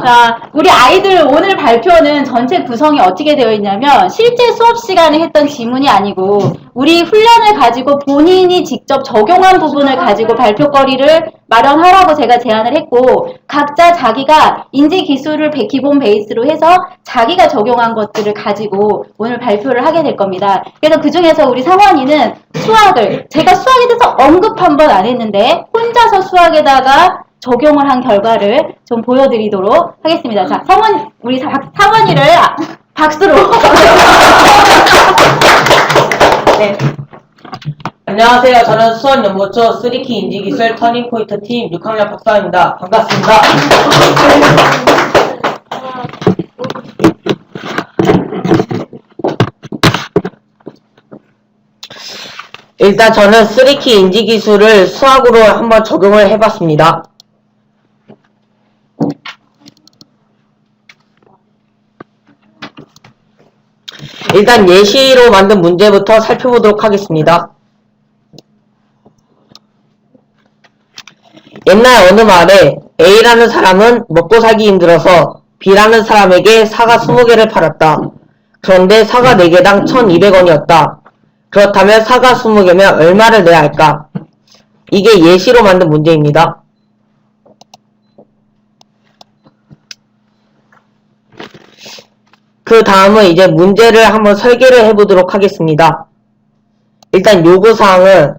자, 우리 아이들 오늘 발표는 전체 구성이 어떻게 되어 있냐면 실제 수업 시간에 했던 지문이 아니고 우리 훈련을 가지고 본인이 직접 적용한 부분을 가지고 발표거리를 마련하라고 제가 제안을 했고 각자 자기가 인지 기술을 배- 기본 베이스로 해서 자기가 적용한 것들을 가지고 오늘 발표를 하게 될 겁니다. 그래서 그 중에서 우리 상원이는 수학을 제가 수학에 대해서 언급 한 번 안 했는데 혼자서 수학에다가 적용을 한 결과를 좀 보여드리도록 하겠습니다. 자, 성원, 우리 사, 상원이를 아- 박수로. 네. 안녕하세요. 저는 수원연구초 3키 인지기술 터닝포인트 팀 6학년 박사입니다. 반갑습니다. 일단 저는 3키 인지기술을 수학으로 한번 적용을 해봤습니다. 일단 예시로 만든 문제부터 살펴보도록 하겠습니다. 옛날 어느 마을에 A라는 사람은 먹고 살기 힘들어서 B라는 사람에게 사과 20개를 팔았다. 그런데 사과 4개당 1200원이었다. 그렇다면 사과 20개면 얼마를 내야 할까? 이게 예시로 만든 문제입니다. 그 다음은 이제 문제를 한번 설계를 해보도록 하겠습니다. 일단 요구사항은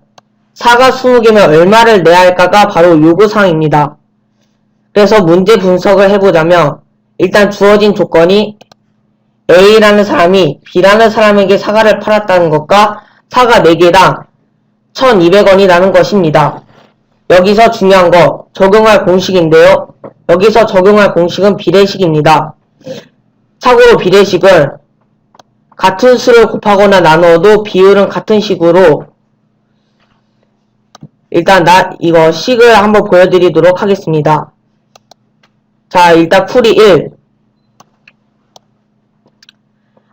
사과 20개면 얼마를 내야 할까가 바로 요구사항입니다. 그래서 문제 분석을 해보자면 일단 주어진 조건이 A라는 사람이 B라는 사람에게 사과를 팔았다는 것과 사과 4개당 1200원이라는 것입니다. 여기서 중요한 거 적용할 공식인데요. 여기서 적용할 공식은 비례식입니다. 참고로 비례식은 같은 수를 곱하거나 나누어도 비율은 같은 식으로 일단 나 이거 식을 한번 보여드리도록 하겠습니다. 자 일단 풀이 1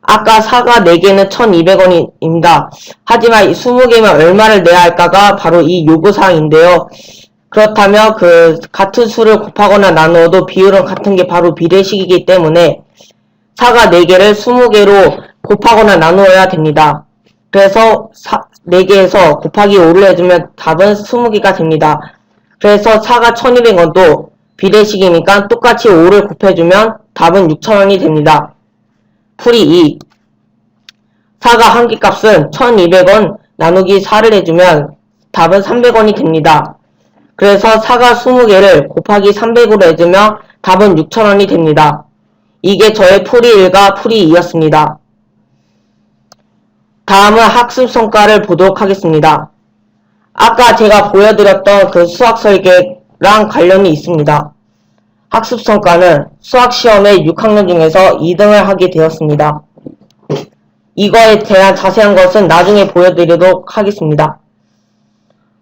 아까 사과 4개는 1200원입니다. 하지만 이 20개면 얼마를 내야 할까가 바로 이 요구사항인데요. 그렇다면 그 같은 수를 곱하거나 나누어도 비율은 같은 게 바로 비례식이기 때문에 사과 4개를 20개로 곱하거나 나누어야 됩니다. 그래서 사, 4개에서 곱하기 5를 해주면 답은 20개가 됩니다. 그래서 사과 1200원도 비례식이니까 똑같이 5를 곱해주면 답은 6000원이 됩니다. 풀이 2 사과 한개 값은 1200원 나누기 4를 해주면 답은 300원이 됩니다. 그래서 사과 20개를 곱하기 300으로 해주면 답은 6000원이 됩니다. 이게 저의 풀이 1과 풀이 2였습니다. 다음은 학습 성과를 보도록 하겠습니다. 아까 제가 보여드렸던 그 수학 설계랑 관련이 있습니다. 학습 성과는 수학 시험에 6학년 중에서 2등을 하게 되었습니다. 이거에 대한 자세한 것은 나중에 보여드리도록 하겠습니다.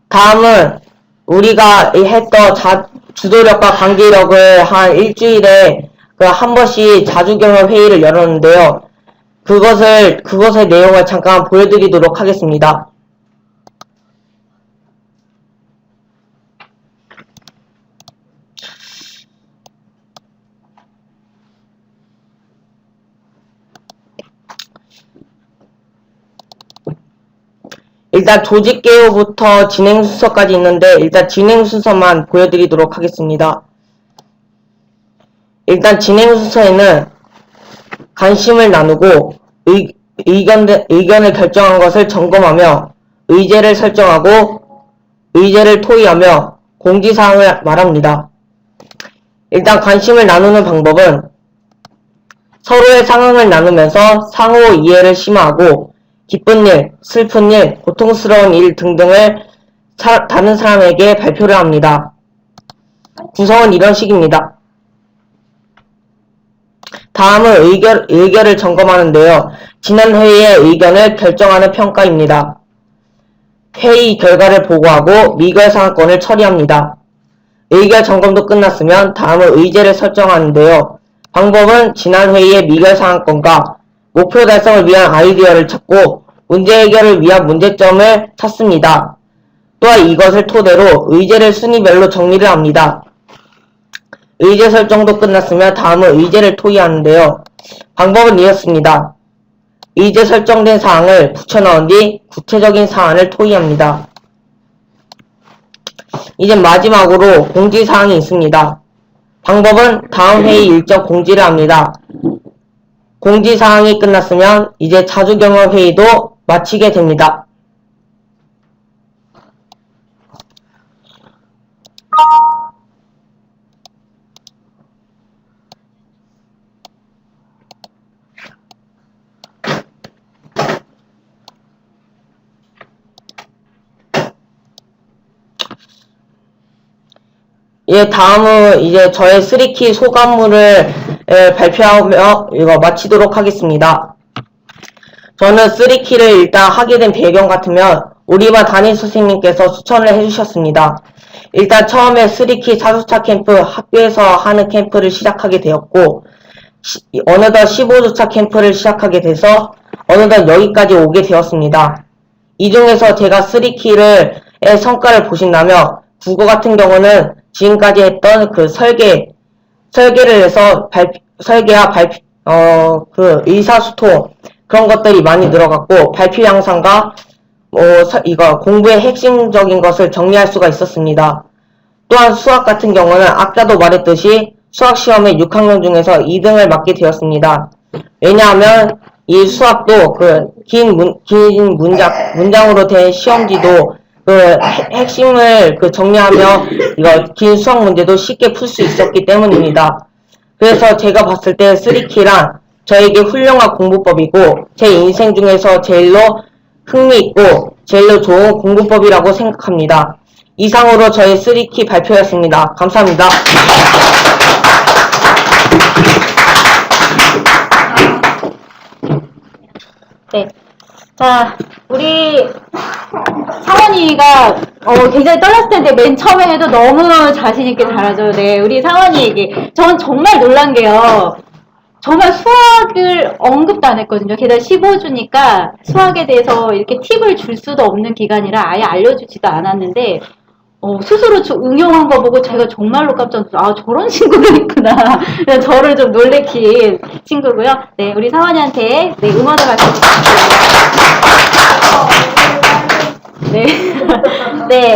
다음은 우리가 했던 자- 주도력과 관계력을 한 일주일에 그 한 번씩 자주경험 회의를 열었는데요. 그것을 그것의 내용을 잠깐 보여드리도록 하겠습니다. 일단 조직 개요부터 진행 순서까지 있는데 일단 진행 순서만 보여드리도록 하겠습니다. 일단 진행 순서에는 관심을 나누고 의, 의견, 의견을 결정한 것을 점검하며 의제를 설정하고 의제를 토의하며 공지사항을 말합니다. 일단 관심을 나누는 방법은 서로의 상황을 나누면서 상호 이해를 심화하고 기쁜 일, 슬픈 일, 고통스러운 일 등등을 사- 다른 사람에게 발표를 합니다. 구성은 이런 식입니다. 다음은 의결, 의결을 점검하는데요. 지난 회의의 의견을 결정하는 평가입니다. 회의 결과를 보고하고 미결 사항권을 처리합니다. 의결 점검도 끝났으면 다음은 의제를 설정하는데요. 방법은 지난 회의의 미결 사항권과 목표 달성을 위한 아이디어를 찾고 문제 해결을 위한 문제점을 찾습니다. 또한 이것을 토대로 의제를 순위별로 정리를 합니다. 의제 설정도 끝났으면 다음은 의제를 토의하는데요. 방법은 이렇습니다. 의제 설정된 사항을 붙여넣은 뒤 구체적인 사안을 토의합니다. 이제 마지막으로 공지사항이 있습니다. 방법은 다음 회의 일정 공지를 합니다. 공지사항이 끝났으면 이제 자주경험 회의도 마치게 됩니다. 예, 다음은 이제 저의 3키 소감물을 에, 발표하며 이거 마치도록 하겠습니다. 저는 3키를 일단 하게 된 배경 같으면 우리 반 담임 선생님께서 추천을 해주셨습니다. 일단 처음에 3키 사주차 캠프 학교에서 하는 캠프를 시작하게 되었고 시- 어느덧 15주차 캠프를 시작하게 돼서 어느덧 여기까지 오게 되었습니다. 이 중에서 제가 3키를 의 성과를 보신다면 국어 같은 경우는 지금까지 했던 그 설계 설계를 해서 발 설계와 발표 어그 의사소통 그런 것들이 많이 늘어갔고 발표 양상과 뭐 서- 이거 공부의 핵심적인 것을 정리할 수가 있었습니다. 또한 수학 같은 경우는 아까도 말했듯이 수학 시험에 6학년 중에서 2등을 맡게 되었습니다. 왜냐하면 이 수학도 그 긴 문, 긴 문장, 문장으로 된 시험지도 그 핵- 핵심을 그 정리하며 이거 긴 수학 문제도 쉽게 풀 수 있었기 때문입니다. 그래서 제가 봤을 때 3키란 저에게 훌륭한 공부법이고 제 인생 중에서 제일로 흥미있고 제일로 좋은 공부법이라고 생각합니다. 이상으로 저의 3키 발표였습니다. 감사합니다. 네. 자, 우리 상원이가 어, 굉장히 떨렸을 텐데 맨 처음에 해도 너무 자신있게 잘하죠. 네, 우리 상원이에게. 전 정말 놀란 게요. 정말 수학을 언급도 안 했거든요. 게다가 15주니까 수학에 대해서 이렇게 팁을 줄 수도 없는 기간이라 아예 알려주지도 않았는데, 어, 스스로 저- 응용한 거 보고 제가 정말로 깜짝 놀랐어요. 아, 저런 친구가 있구나. 저를 좀 놀래킨 친구고요. 네, 우리 상원이한테 네, 말씀 드릴게요. 네. 네.